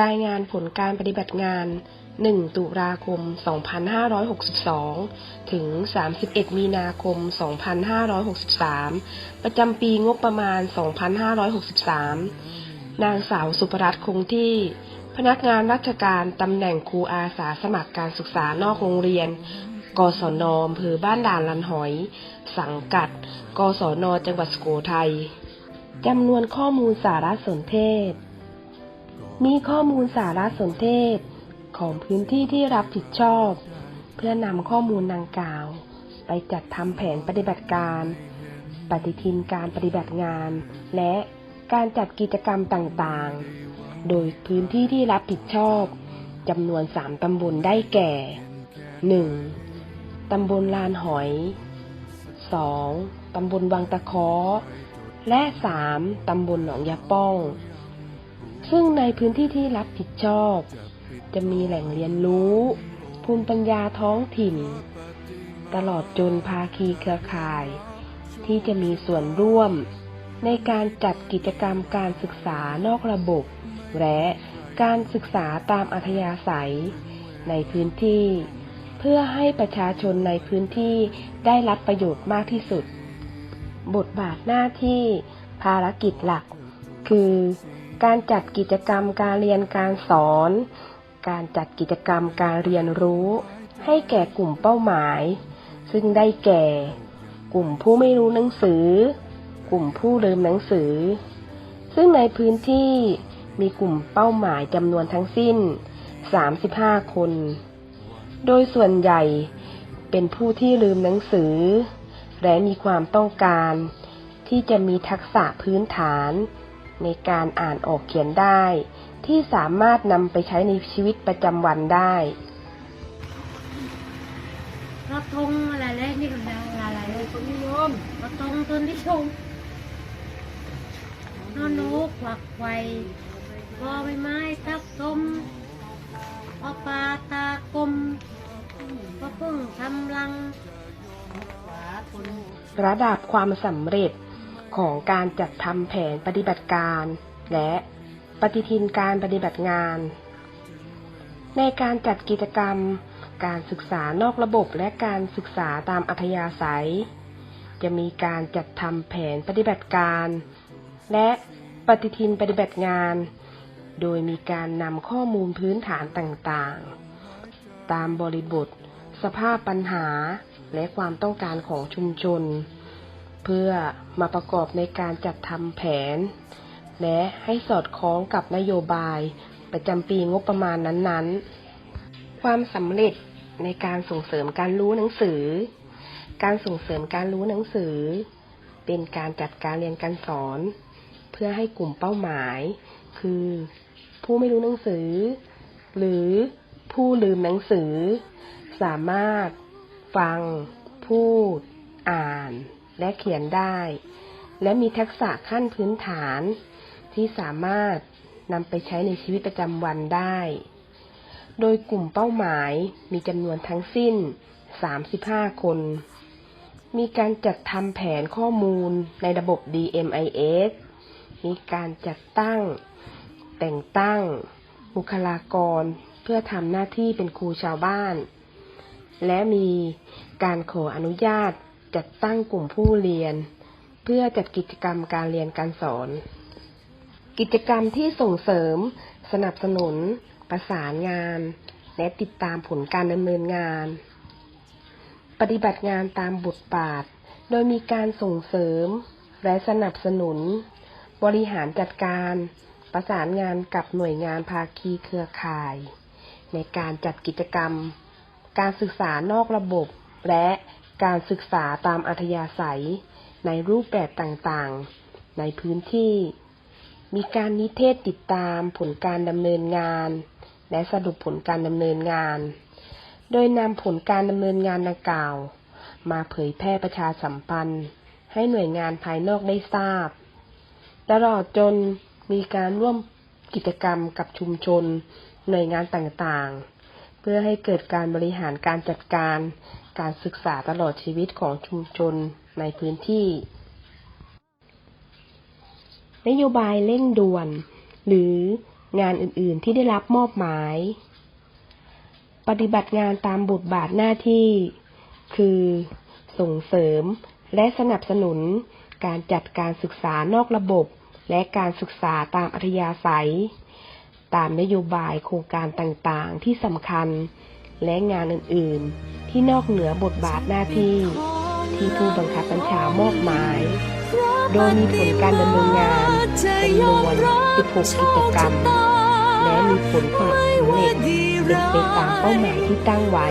รายงานผลการปฏิบัติงาน 1 ตุลาคม 2562 ถึง 31 มีนาคม 2563 ประจำปีงบประมาณ 2563 นางสาวสุภรัตน์คงที่ พนักงานราชการตำแหน่งครูอาสาสมัครการศึกษานอกโรงเรียน กศนอำเภอบ้านด่านลันหอย สังกัด กศน จังหวัดสุโขทัยจำนวนข้อมูลสารสนเทศ มีข้อมูลสารสนเทศของพื้นที่ที่รับผิดชอบ เพื่อนำข้อมูลดังกล่าว ไปจัดทำแผนปฏิบัติการ ปฏิทินการปฏิบัติงาน และการจัดกิจกรรมต่างๆ โดยพื้นที่ที่รับผิดชอบจำนวน 3 ตำบลได้แก่ 1. ตำบลลานหอย 2. ตำบลวังตะเคาะและ 3. ตำบลหนองยาป้อง ซึ่งในพื้นที่ที่รับผิดชอบ จะมีแหล่งเรียนรู้ ภูมิปัญญาท้องถิ่น ตลอดจนภาคีเครือข่าย ที่จะมีส่วนร่วม ในการจัดกิจกรรมการศึกษานอกระบบ และการศึกษาตามอัธยาศัย ในพื้นที่ เพื่อให้ประชาชนในพื้นที่ได้รับประโยชน์มากที่สุด บทบาทหน้าที่ภารกิจหลัก คือ การจัดกิจกรรมการเรียนการสอน การจัดกิจกรรมการเรียนรู้ ให้แก่กลุ่มเป้าหมาย ซึ่งได้แก่ กลุ่มผู้ไม่รู้หนังสือ กลุ่มผู้ลืมหนังสือ ซึ่งในพื้นที่มีกลุ่มเป้าหมายจำนวนทั้งสิ้น 35 คน โดยส่วนใหญ่เป็นผู้ที่ลืมหนังสือ และมีความต้องการ ที่จะมีทักษะพื้นฐาน ในการอ่านออกเขียนได้ ที่สามารถนำไปใช้ในชีวิตประจำวันได้กระทงอะไรเลยนี่ก็ได้อะไรเลยคนนิยมกระทงต้นที่ชมนอนนกหวักไฟบอใบไม้ทับทมอปลาตากลมก็เพิ่งทำรังระดับความสำเร็จ ของการจัดทำแผนปฏิบัติการ และปฏิทินการปฏิบัติงาน ในการจัดกิจกรรม การศึกษานอกระบบและการศึกษาตามอัธยาศัย จะมีการจัดทำแผนปฏิบัติการ และปฏิทินปฏิบัติงาน โดยมีการนำข้อมูลพื้นฐานต่างๆ ตามบริบท สภาพปัญหาและความต้องการของชุมชน เพื่อมาประกอบในการจัดทำแผน และให้สอดคล้องกับนโยบายประจำปีงบประมาณนั้นๆ ความสำเร็จในการส่งเสริมการรู้หนังสือ การส่งเสริมการรู้หนังสือ เป็นการจัดการเรียนการสอน เพื่อให้กลุ่มเป้าหมาย คือ ผู้ไม่รู้หนังสือ หรือผู้ลืมหนังสือ สามารถ ฟัง พูด อ่าน และเขียนได้ และมีทักษะขั้นพื้นฐาน ที่สามารถนำไปใช้ในชีวิตประจำวันได้ โดยกลุ่มเป้าหมายมีจำนวนทั้งสิ้น 35 คน มีการจัดทำแผนข้อมูลในระบบ DMIS มีการจัดตั้ง แต่งตั้ง บุคลากร เพื่อทำหน้าที่เป็นครูชาวบ้าน และมีการขออนุญาต จัดตั้งกลุ่มผู้เรียน เพื่อจัดกิจกรรมการเรียนการสอน กิจกรรมที่ส่งเสริม สนับสนุน ประสานงาน และติดตามผลการดำเนินงาน ปฏิบัติงานตามบทบาท โดยมีการส่งเสริม และสนับสนุน บริหารจัดการ ประสานงานกับหน่วยงานภาคีเครือข่าย ในการจัดกิจกรรม การศึกษานอกระบบและ การศึกษาตามอัธยาศัย ในรูปแบบต่างๆ ในพื้นที่ มีการนิเทศติดตามผลการดำเนินงาน และสรุปผลการดำเนินงาน โดยนำผลการดำเนินงานดังกล่าว มาเผยแพร่ประชาสัมพันธ์ ให้หน่วยงานภายนอกได้ทราบ ตลอดจนมีการร่วมกิจกรรมกับชุมชน หน่วยงานต่างๆ เพื่อให้เกิดการบริหารการจัดการ การศึกษาตลอดชีวิตของชุมชนในพื้นที่ นโยบายเร่งด่วน หรืองานอื่น ๆ ที่ได้รับมอบหมาย ปฏิบัติงานตามบทบาทหน้าที่ คือส่งเสริมและสนับสนุนการจัดการศึกษานอกระบบ และการศึกษาตามอัธยาศัย ตามนโยบายโครงการต่าง ๆ ที่สำคัญและงานอื่น ๆ ที่นอกเหนือบทบาทหน้าที่ ที่ผู้บังคับบัญชามอบหมาย โดยมีผลการดำเนินงานจำนวน 16 กิจกรรม และมีผลความสำเร็จเป็นไปตามเป้าหมายที่ตั้งไว้